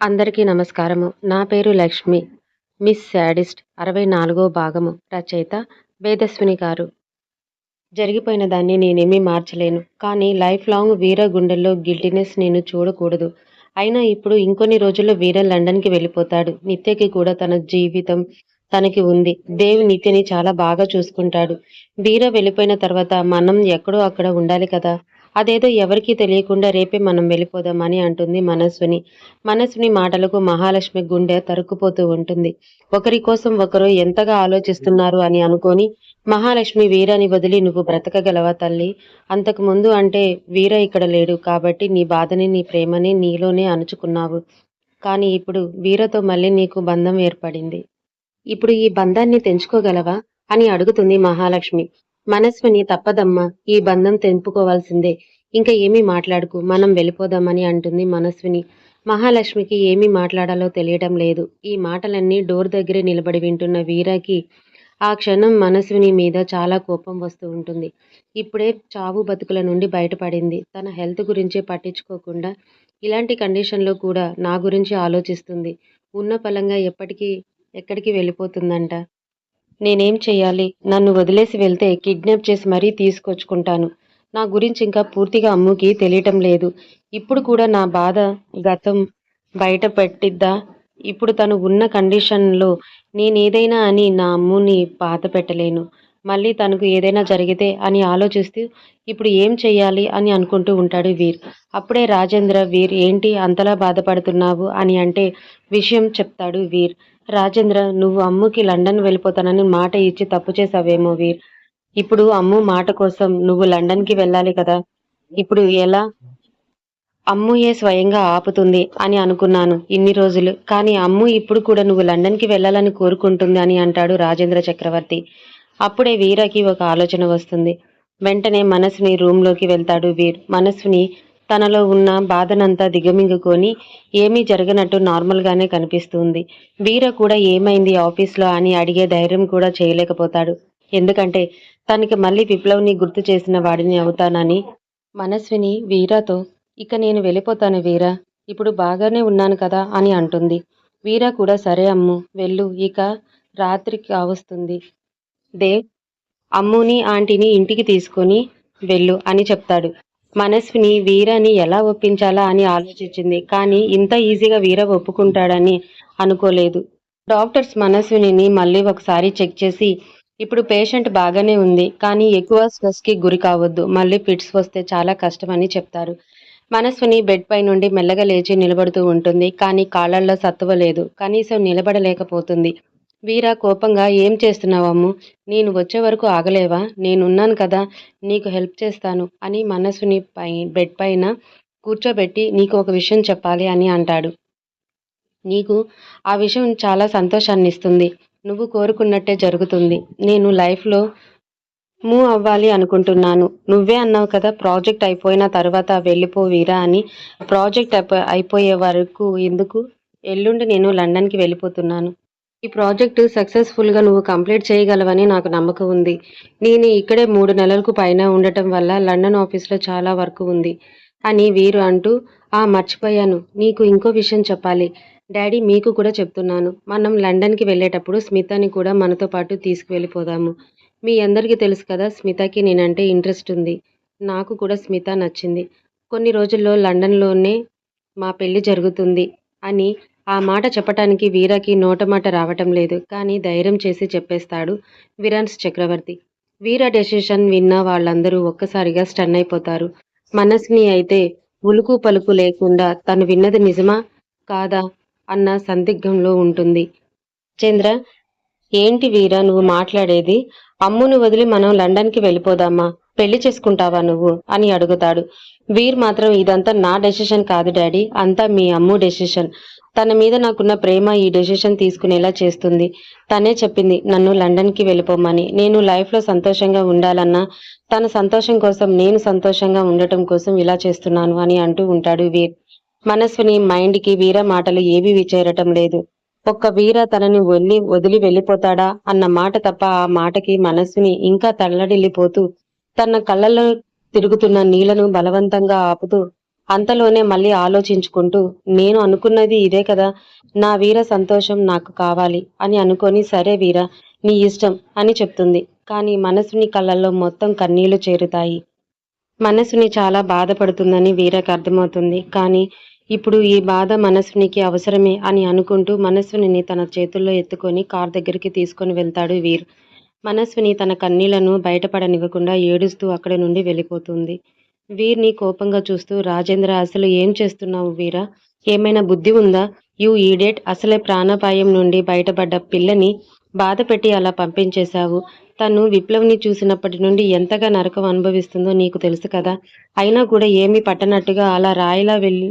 అందరికీ నమస్కారము. నా పేరు లక్ష్మి. మిస్ శాడిస్ట్ అరవై నాలుగో భాగము. రచయిత వేదస్విని గారు. జరిగిపోయిన దాన్ని నేనేమీ మార్చలేను. కానీ లైఫ్ లాంగ్ వీర గుండెల్లో గిల్టీనెస్ నేను చూడకూడదు. అయినా ఇప్పుడు ఇంకొన్ని రోజుల్లో వీర లండన్కి వెళ్ళిపోతాడు. నిత్యకి కూడా తన జీవితం తనకి ఉంది. దేవి నిత్యని చాలా బాగా చూసుకుంటాడు. వీర వెళ్ళిపోయిన తర్వాత మనం ఎక్కడో అక్కడ ఉండాలి కదా? అదేదో ఎవరికీ తెలియకుండా రేపే మనం వెళ్ళిపోదామని అంటుంది మనస్విని. మనస్విని మాటలకు మహాలక్ష్మి గుండె తరుక్కుపోతూ ఉంటుంది. ఒకరి కోసం ఒకరు ఎంతగా ఆలోచిస్తున్నారు అని అనుకొని మహాలక్ష్మి వీరాని వదిలి నువ్వు బ్రతకగలవా తల్లి? అంతకు ముందు అంటే వీర ఇక్కడ లేడు కాబట్టి నీ బాధని నీ ప్రేమని నీలోనే అణుచుకున్నావు. కానీ ఇప్పుడు వీరతో మళ్ళీ నీకు బంధం ఏర్పడింది. ఇప్పుడు ఈ బంధాన్ని తెంచుకోగలవా? అని అడుగుతుంది మహాలక్ష్మి. మనస్విని తప్పదమ్మా ఈ బంధం తెంపుకోవాల్సిందే. ఇంకా ఏమీ మాట్లాడుకు మనం వెళ్ళిపోదామని అంటుంది మనస్విని మహాలక్ష్మికి ఏమీ మాట్లాడాలో తెలియడం లేదు. ఈ మాటలన్నీ డోర్ దగ్గరే నిలబడి వింటున్న వీరాకి ఆ క్షణం మనస్విని మీద చాలా కోపం వస్తూ ఉంటుంది. ఇప్పుడే చావు బతుకుల నుండి బయటపడింది. తన హెల్త్ గురించి పట్టించుకోకుండా ఇలాంటి కండిషన్లో కూడా నా గురించి ఆలోచిస్తుంది. ఉన్న పలంగా ఎప్పటికీ ఎక్కడికి వెళ్ళిపోతుందంట. నేనేం చెయ్యాలి? నన్ను వదిలేసి వెళ్తే కిడ్నాప్ చేసి మరీ తీసుకొచ్చుకుంటాను. నా గురించి ఇంకా పూర్తిగా అమ్ముకి తెలియటం లేదు. ఇప్పుడు కూడా నా బాధ గతం బయట పెట్టిద్దా ఇప్పుడు తను ఉన్న కండిషన్లో నేనేదైనా అని నా అమ్ముని బాధ పెట్టలేను. మళ్ళీ తనకు ఏదైనా జరిగితే అని ఆలోచిస్తూ ఇప్పుడు ఏం చెయ్యాలి అని అనుకుంటూ ఉంటాడు వీర్. అప్పుడే రాజేంద్ర వీర్ ఏంటి అంతలా బాధపడుతున్నావు అని అంటే విషయం చెప్తాడు వీర్. రాజేంద్ర నువ్వు అమ్ముకి లండన్ వెళ్ళిపోతానని మాట ఇచ్చి తప్పు చేసావేమో వీర్. ఇప్పుడు అమ్ము మాట కోసం నువ్వు లండన్కి వెళ్ళాలి కదా. ఇప్పుడు ఎలా? అమ్ముయే స్వయంగా ఆపుతుంది అని అనుకున్నాను ఇన్ని రోజులు. కానీ అమ్ము ఇప్పుడు కూడా నువ్వు లండన్కి వెళ్ళాలని కోరుకుంటుంది అని అంటాడు రాజేంద్ర చక్రవర్తి. అప్పుడే వీరకి ఒక ఆలోచన వస్తుంది. వెంటనే మనస్సుని రూమ్లోకి వెళ్తాడు వీర్. మనస్సుని తనలో ఉన్న బాధనంతా దిగమింగుకొని ఏమీ జరగనట్టు నార్మల్గానే కనిపిస్తుంది. వీర కూడా ఏమైంది ఆఫీస్లో అని అడిగే ధైర్యం కూడా చేయలేకపోతాడు. ఎందుకంటే తనకి మళ్ళీ విప్లవ్ని గుర్తు చేసిన వాడిని అవుతానని మనస్విని వీరాతో ఇక నేను వెళ్ళిపోతాను వీరా ఇప్పుడు బాగానే ఉన్నాను కదా అని అంటుంది. వీరా కూడా సరే అమ్ము వెళ్ళు ఇక రాత్రి కావస్తుంది దేవ్ అమ్ముని ఆంటీని ఇంటికి తీసుకొని వెళ్ళు అని చెప్తాడు. మనస్విని వీరని ఎలా ఒప్పించాలా అని ఆలోచించింది. కానీ ఇంత ఈజీగా వీర ఒప్పుకుంటాడని అనుకోలేదు. డాక్టర్స్ మనస్విని మళ్ళీ ఒకసారి చెక్ చేసి ఇప్పుడు పేషెంట్ బాగానే ఉంది కానీ ఎక్కువ స్ట్రెస్కి గురి కావద్దు మళ్ళీ ఫిట్స్ వస్తే చాలా కష్టం అని చెప్తారు. మనస్విని బెడ్ పై నుండి మెల్లగా లేచి నిలబడుతూ ఉంటుంది కానీ కాళ్ళల్లో సత్తువ లేదు కనీసం నిలబడలేకపోతుంది. వీరా కోపంగా ఏం చేస్తున్నావమ్ము నేను వచ్చే వరకు ఆగలేవా? నేనున్నాను కదా నీకు హెల్ప్ చేస్తాను అని మనసుని పై బెడ్ పైన కూర్చోబెట్టి నీకు ఒక విషయం చెప్పాలి అని అంటాడు. నీకు ఆ విషయం చాలా సంతోషాన్ని ఇస్తుంది. నువ్వు కోరుకున్నట్టే జరుగుతుంది. నేను లైఫ్లో మూవ్ అవ్వాలి అనుకుంటున్నాను. నువ్వే అన్నావు కదా ప్రాజెక్ట్ అయిపోయిన తర్వాత వెళ్ళిపోవీరా అని. ప్రాజెక్ట్ అయిపోయే వరకు ఎందుకు? ఎల్లుండి నేను లండన్కి వెళ్ళిపోతున్నాను. ఈ ప్రాజెక్టు సక్సెస్ఫుల్గా నువ్వు కంప్లీట్ చేయగలవని నాకు నమ్మకం ఉంది. నేను ఇక్కడే మూడు నెలలకు పైన ఉండటం వల్ల లండన్ ఆఫీస్లో చాలా వర్క్ ఉంది. అని వీరు అంటూ ఆ మర్చిపోయాను. నీకు ఇంకో విషయం చెప్పాలి. డాడీ మీకు కూడా చెప్తున్నాను. మనం లండన్కి వెళ్ళేటప్పుడు స్మితని కూడా మనతో పాటు తీసుకువెళ్ళిపోదాము. మీ అందరికీ తెలుసు కదా స్మితకి నేనంటే ఇంట్రెస్ట్ ఉంది. నాకు కూడా స్మిత నచ్చింది. కొన్ని రోజుల్లో లండన్లోనే మా పెళ్ళి జరుగుతుంది అని ఆ మాట చెప్పటానికి వీరకి నోటమాట రావటం లేదు. కానీ ధైర్యం చేసి చెప్పేస్తాడు విరాన్స్ చక్రవర్తి. వీర డెసిషన్ విన్న వాళ్ళందరూ ఒక్కసారిగా స్టన్ అయిపోతారు. మనస్ని అయితే ఉలుకు పలుకు లేకుండా తను విన్నది నిజమా? కాదా? అన్న సందిగ్ధంలో ఉంటుంది. చంద్ర ఏంటి వీర నువ్వు మాట్లాడేది? అమ్మును వదిలి మనం లండన్కి వెళ్ళిపోదామా? పెళ్ళి చేసుకుంటావా నువ్వు? అని అడుగుతాడు. వీర్ మాత్రం ఇదంతా నా డెసిషన్ కాదు డాడీ. అంతా మీ అమ్ము డెసిషన్. తన మీద నాకున్న ప్రేమ ఈ డెసిషన్ తీసుకునేలా చేస్తుంది. తనే చెప్పింది నన్ను లండన్కి వెళ్ళిపోమని. నేను లైఫ్లో సంతోషంగా ఉండాలన్నా తన సంతోషం కోసం నేను సంతోషంగా ఉండటం కోసం ఇలా చేస్తున్నాను అని అంటూ ఉంటాడు వీర్. మనస్విని మైండ్కి వీర మాటలు ఏవి విచేరటం లేదు. ఒక్క వీర తనని వెళ్ళి వదిలి వెళ్ళిపోతాడా అన్న మాట తప్ప ఆ మాటకి మనస్సుని ఇంకా తల్లడిల్లిపోతూ తన కళ్ళలో తిరుగుతున్న నీళ్ళను బలవంతంగా ఆపుతూ అంతలోనే మళ్ళీ ఆలోచించుకుంటూ నేను అనుకున్నది ఇదే కదా నా వీర సంతోషం నాకు కావాలి అని అనుకొని సరే వీర నీ ఇష్టం అని చెప్తుంది. కానీ మనసుని కళ్ళల్లో మొత్తం కన్నీళ్ళు చేరుతాయి. మనసుని చాలా బాధపడుతుందని వీరకు అర్థమవుతుంది. కానీ ఇప్పుడు ఈ బాధ మనసునికి అవసరమే అని అనుకుంటూ మనస్విని తన చేతుల్లో ఎత్తుకొని కార్ దగ్గరికి తీసుకొని వెళ్తాడు వీర్. మనస్విని తన కన్నీళ్ళను బయటపడనివ్వకుండా ఏడుస్తూ అక్కడి నుండి వెళ్ళిపోతుంది. వీర్ని కోపంగా చూస్తూ రాజేంద్ర అసలు ఏం చేస్తున్నావు వీరా? ఏమైనా బుద్ధి ఉందా? యూ ఈడేట్ అసలే ప్రాణాపాయం నుండి బయటపడ్డ పిల్లని బాధ పెట్టి అలా పంపించేశావు. తను విప్లవ్ని చూసినప్పటి నుండి ఎంతగా నరకం అనుభవిస్తుందో నీకు తెలుసు కదా. అయినా కూడా ఏమీ పట్టనట్టుగా అలా రాయిలా వెళ్ళి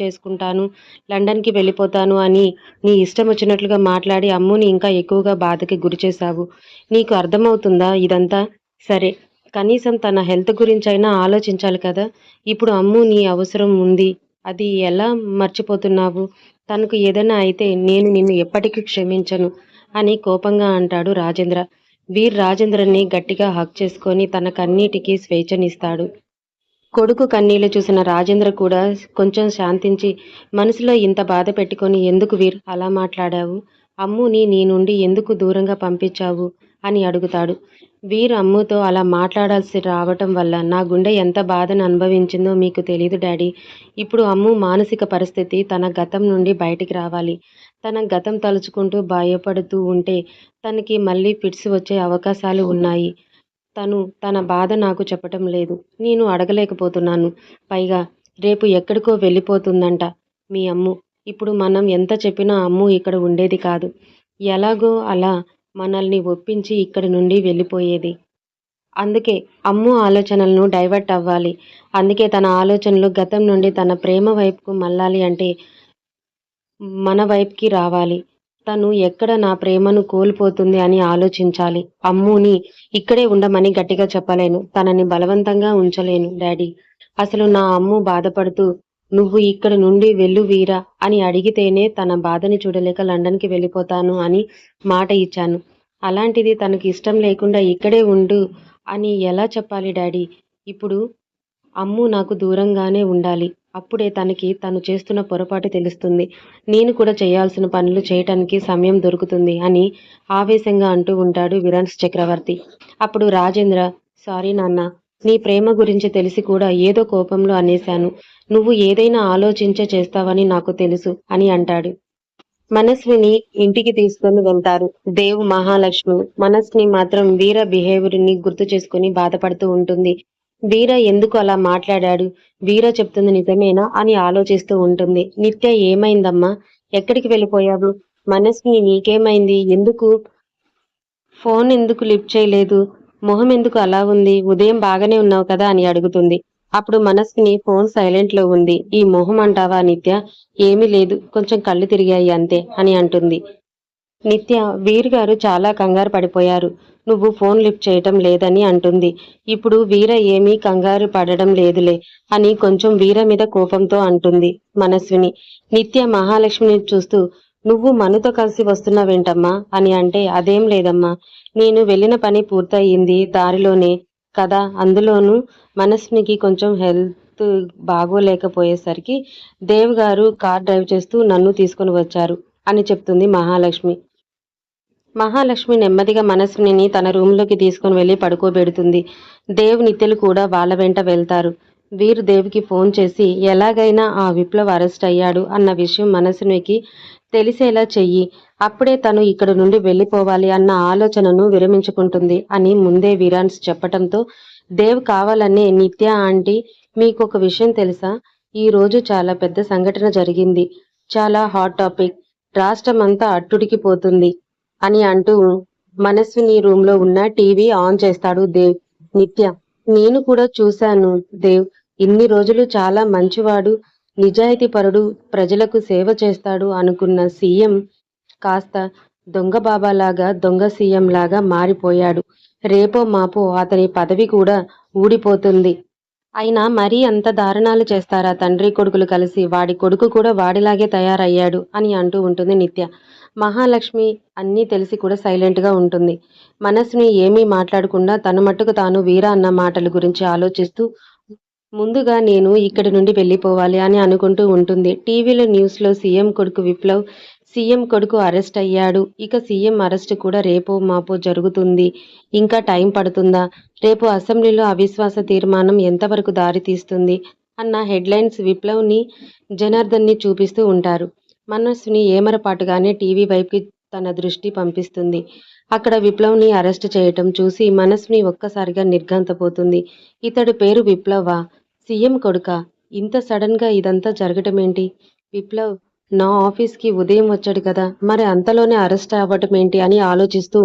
చేసుకుంటాను లండన్కి వెళ్ళిపోతాను అని నీ ఇష్టం వచ్చినట్లుగా మాట్లాడి అమ్ముని ఇంకా ఎక్కువగా బాధకి గురి చేశావు నీకు అర్థమవుతుందా ఇదంతా? సరే. కనీసం తన హెల్త్ గురించైనా ఆలోచించాలి కదా. ఇప్పుడు అమ్ము నీ అవసరం ఉంది. అది ఎలా మర్చిపోతున్నావు? తనకు ఏదైనా అయితే నేను నిన్ను ఎప్పటికీ క్షమించను అని కోపంగా అంటాడు రాజేంద్ర. వీర్ రాజేంద్రని గట్టిగా హక్ చేసుకొని తన కన్నీటికి స్వేచ్ఛనిస్తాడు. కొడుకు కన్నీళ్ళు చూసిన రాజేంద్ర కూడా కొంచెం శాంతించి మనసులో ఇంత బాధ పెట్టుకొని ఎందుకు వీర్ అలా మాట్లాడావు? అమ్ముని నీ నుండి ఎందుకు దూరంగా పంపించావు? అని అడుగుతాడు. వీర్ అమ్ముతో అలా మాట్లాడాల్సి రావటం వల్ల నా గుండె ఎంత బాధను అనుభవించిందో మీకు తెలియదు డాడీ. ఇప్పుడు అమ్ము మానసిక పరిస్థితి తన గతం నుండి బయటికి రావాలి. తన గతం తలుచుకుంటూ భయపడుతూ ఉంటే తనకి మళ్ళీ ఫిట్స్ వచ్చే అవకాశాలు ఉన్నాయి. తను తన బాధ నాకు చెప్పటం లేదు. నేను అడగలేకపోతున్నాను. పైగా రేపు ఎక్కడికో వెళ్ళిపోతుందంట మీ అమ్ము. ఇప్పుడు మనం ఎంత చెప్పినా అమ్ము ఇక్కడ ఉండేది కాదు. ఎలాగో అలా మనల్ని ఒప్పించి ఇక్కడి నుండి వెళ్ళిపోయేది. అందుకే అమ్ము ఆలోచనలను డైవర్ట్ అవ్వాలి. అందుకే తన ఆలోచనలు గతం నుండి తన ప్రేమ వైపుకు మళ్ళాలి అంటే మన వైపుకి రావాలి. తను ఎక్కడ నా ప్రేమను కోల్పోతుంది అని ఆలోచించాలి. అమ్ముని ఇక్కడే ఉండమని గట్టిగా చెప్పలేను. తనని బలవంతంగా ఉంచలేను డాడీ. అసలు నా అమ్ము బాధపడుతూ నువ్వు ఇక్కడ నుండి వెళ్ళు వీరా అని అడిగితేనే తన బాధని చూడలేక లండన్కి వెళ్ళిపోతాను అని మాట ఇచ్చాను. అలాంటిది తనకి ఇష్టం లేకుండా ఇక్కడే ఉండు అని ఎలా చెప్పాలి డాడీ? ఇప్పుడు అమ్ము నాకు దూరంగానే ఉండాలి. అప్పుడే తనకి తను చేస్తున్న పొరపాటు తెలుస్తుంది. నేను కూడా చేయాల్సిన పనులు చేయటానికి సమయం దొరుకుతుంది అని ఆవేశంగా అంటూ ఉంటాడు విరాన్స్ చక్రవర్తి. అప్పుడు రాజేంద్ర సారీ నాన్న నీ ప్రేమ గురించి తెలిసి కూడా ఏదో కోపంలో అనేశాను. నువ్వు ఏదైనా ఆలోచించే చేస్తావని నాకు తెలుసు అని అంటాడు. మనస్విని ఇంటికి తీసుకొని వెళ్తారు. దేవ్ మహాలక్ష్మి మనస్ని మాత్రం వీర బిహేవియర్ని గుర్తు చేసుకుని బాధపడుతూ ఉంటుంది. వీర ఎందుకు అలా మాట్లాడాడు? వీర చెప్తుంది నిజమేనా అని ఆలోచిస్తూ ఉంటుంది. నిత్య ఏమైందమ్మా? ఎక్కడికి వెళ్ళిపోయావు? మనస్ని నీకేమైంది? ఎందుకు? ఫోన్ ఎందుకు లిఫ్ట్ చేయలేదు? మొహం ఎందుకు అలా ఉంది? ఉదయం బాగానే ఉన్నావు కదా అని అడుగుతుంది. అప్పుడు మనస్ని ఫోన్ సైలెంట్లో ఉంది. ఈ మొహం అంటావా నిత్య? ఏమీ లేదు. కొంచెం కళ్ళు తిరిగాయి అంతే అని అంటుంది. నిత్య వీర్ గారు చాలా కంగారు పడిపోయారు. నువ్వు ఫోన్ లిఫ్ట్ చేయటం లేదని అంటుంది. ఇప్పుడు వీర ఏమీ కంగారు పడడం లేదులే అని కొంచెం వీర మీద కోపంతో అంటుంది మనస్విని. నిత్య మహాలక్ష్మిని చూస్తూ నువ్వు మనుతో కలిసి వస్తున్నావేంటమ్మా? అని అంటే అదేం లేదమ్మా. నేను వెళ్ళిన పని పూర్తయింది దారిలోనే కదా? అందులోనూ మనస్నికి కొంచెం హెల్త్ బాగోలేకపోయేసరికి దేవ్ గారు కార్ డ్రైవ్ చేస్తూ నన్ను తీసుకొని వచ్చారు అని చెప్తుంది మహాలక్ష్మి. మహాలక్ష్మి నెమ్మదిగా మనస్విని తన రూమ్లోకి తీసుకుని వెళ్ళి పడుకోబెడుతుంది. దేవ్ నిత్యలు కూడా వాళ్ళ వెంట వెళ్తారు. వీరు దేవ్కి ఫోన్ చేసి ఎలాగైనా ఆ విప్లవ్ అరెస్ట్ అయ్యాడు అన్న విషయం మనసునికి తెలిసేలా చెయ్యి. అప్పుడే తను ఇక్కడ నుండి వెళ్ళిపోవాలి అన్న ఆలోచనను విరమించుకుంటుంది అని ముందే వీరాన్స్ చెప్పటంతో దేవ్ కావాలనే నిత్య ఆంటీ మీకు ఒక విషయం తెలుసా? ఈ రోజు చాలా పెద్ద సంఘటన జరిగింది. చాలా హాట్ టాపిక్. రాష్ట్రం అంతా అట్టుడికిపోతుంది అని అంటూ మనస్విని రూమ్లో ఉన్న టీవీ ఆన్ చేస్తాడు దేవ్. నిత్య నేను కూడా చూశాను దేవ్. ఇన్ని రోజులు చాలా మంచివాడు నిజాయితీపరుడు ప్రజలకు సేవ చేస్తాడు అనుకున్న సీఎం కాస్త దొంగ బాబాలాగా దొంగ సీఎం లాగా మారిపోయాడు. రేపో మాపో అతని పదవి కూడా ఊడిపోతుంది. అయినా మరీ అంత దారుణాలు చేస్తారా తండ్రి కొడుకులు కలిసి? వాడి కొడుకు కూడా వాడిలాగే తయారయ్యాడు అని అంటూ ఉంటుంది నిత్య. మహాలక్ష్మి అన్నీ తెలిసి కూడా సైలెంట్గా ఉంటుంది. మనసుని ఏమీ మాట్లాడకుండా తన మట్టుకు తాను వీరా అన్న మాటల గురించి ఆలోచిస్తూ ముందుగా నేను ఇక్కడి నుండి వెళ్ళిపోవాలి అని అనుకుంటూ ఉంటుంది. టీవీలో న్యూస్లో సీఎం కొడుకు విప్లవ్ సీఎం కొడుకు అరెస్ట్ అయ్యాడు. ఇక సీఎం అరెస్ట్ కూడా రేపో మాపో జరుగుతుంది. ఇంకా టైం పడుతుందా? రేపు అసెంబ్లీలో అవిశ్వాస తీర్మానం ఎంతవరకు దారితీస్తుంది? అన్న హెడ్లైన్స్ విప్లవ్ని జనార్దన్ని చూపిస్తూ ఉంటారు. మనస్సుని ఏమరపాటుగానే టీవీ వైపుకి తన దృష్టి పంపిస్తుంది. అక్కడ విప్లవ్ని అరెస్ట్ చేయటం చూసి మనస్సుని ఒక్కసారిగా నిర్ఘాంతపోతుంది. ఇతడు పేరు విప్లవా? సీఎం కొడుక ఇంత సడన్గా ఇదంతా జరగటం ఏంటి విప్లవ్ నా ఆఫీస్కి ఉదయం వచ్చాడు కదా మరి అంతలోనే అరెస్ట్ అవ్వటం ఏంటి అని ఆలోచిస్తూ